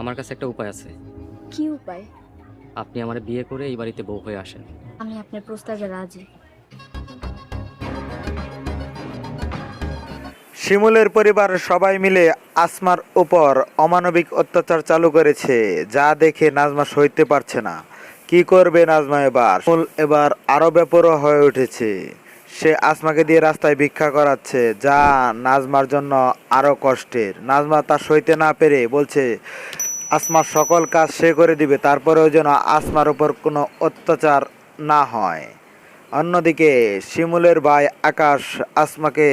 আমার কাছে একটা উপায় আছে। কি উপায়? আপনি আমার বিয়ে করে এই বাড়িতে বউ হয়ে আসেন। আমি আপনার প্রস্তাবে রাজি। শিমুলের পরিবার সবাই মিলে আসমার উপর অমানবিক অত্যাচার চালু করেছে যা দেখে নাজমা সইতে পারছে না। কি করবে নাজমা এবার? শিমুল এবার আরও বেপরোয়া হয়ে উঠেছে। সে আসমাকে দিয়ে রাস্তায় ভিক্ষা করাচ্ছে যা নাজমার জন্য আরও কষ্টের। নাজমা তা সইতে না পেরে বলছে আসমার সকল কাজ সে করে দিবে, তারপরেও যেন আসমার উপর কোনো অত্যাচার না হয়। অন্যদিকে শিমুলের ভাই আকাশ আসমাকে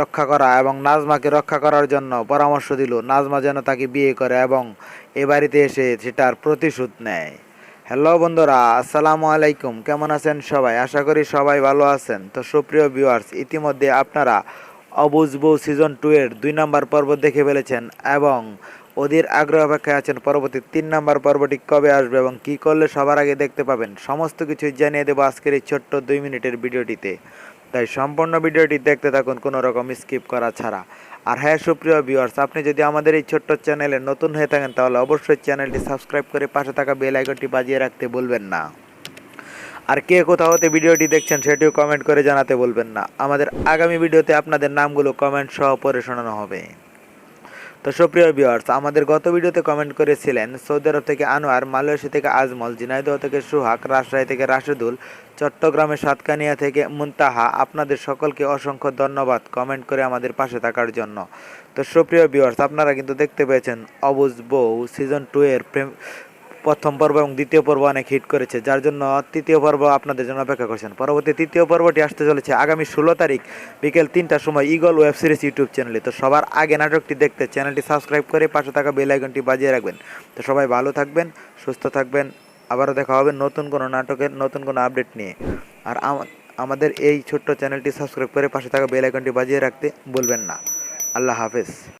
রক্ষা করা এবং নাজমাকে রক্ষা করার জন্য পরামর্শ দিল। নাজমা যেন তাকে বিয়ে করে এবং এ বাড়িতে এসে সেটার প্রতিশোধ নেয়। হ্যালো বন্ধুরা, আসসালামু আলাইকুম। কেমন আছেন সবাই? আশা করি সবাই ভালো আছেন। তো সুপ্রিয় ভিউয়ার্স ইতিমধ্যে আপনারা অবুজবু সিজন টু এর দুই নম্বর পর্ব দেখে ফেলেছেন এবং ওদের আগ্রহ অপেক্ষায় আছেন পরবর্তী তিন নম্বর পর্বটি কবে আসবে এবং কি করলে সবার আগে দেখতে পাবেন, সমস্ত কিছু জানিয়ে দেবো আজকের এই ছোট্ট দুই মিনিটের ভিডিওটিতে। তাই সম্পূর্ণ ভিডিওটি দেখতে থাকুন, কোনো রকম স্কিপ করা ছাড়া। আর হ্যাঁ সুপ্রিয় ভিউয়ার্স আপনি যদি আমাদের এই ছোট্ট চ্যানেলে নতুন হয়ে থাকেন, তাহলে অবশ্যই চ্যানেলটি সাবস্ক্রাইব করে পাশে থাকা বেল আইকনটি বাজিয়ে রাখতে বলবেন না। আর কে কোথাও হতে ভিডিওটি দেখছেন, সেটিও কমেন্ট করে জানাতে বলবেন না। আমাদের আগামী ভিডিওতে আপনাদের নামগুলো কমেন্ট সহ পড়ে শোনানো হবে। তো সুপ্রিয় ভিউয়ার্স আমাদের গত ভিডিওতে কমেন্ট করেছিলেন সৌদি আরব থেকে আনোয়ার, মালয়েশিয়া থেকে আজমল, ঝিনাইদহ থেকে সুহাক রাজশাহী থেকে রাশেদুল, চট্টগ্রামের সাতকানিয়া থেকে মুন্তাহা। আপনাদের সকলকে অসংখ্য ধন্যবাদ কমেন্ট করে আমাদের পাশে থাকার জন্য। তো সুপ্রিয় ভিউয়ার্স আপনারা কিন্তু দেখতে পেয়েছেন অবুজ বউ সিজন টু এর প্রেম প্রথম পর্ব এবং দ্বিতীয় পর্ব অনেক হিট করেছে, যার জন্য তৃতীয় পর্ব আপনাদের জন্য অপেক্ষা করছেন। পরবর্তী তৃতীয় পর্বটি আসতে চলেছে আগামী ষোলো তারিখ বিকেল তিনটার সময় ইগল ওয়েব সিরিজ ইউটিউব চ্যানেলে তো সবার আগে নাটকটি দেখতে চ্যানেলটি সাবস্ক্রাইব করে পাশে থাকা বেল আইকনটি বাজিয়ে রাখবেন। তো সবাই ভালো থাকবেন, সুস্থ থাকবেন, আবারও দেখা হবে নতুন কোনো নাটকের নতুন কোনো আপডেট নিয়ে। আর আমাদের এই ছোট্ট চ্যানেলটি সাবস্ক্রাইব করে পাশে থাকা বেল আইকনটি বাজিয়ে রাখতে বলবেন না। আল্লাহ হাফেজ।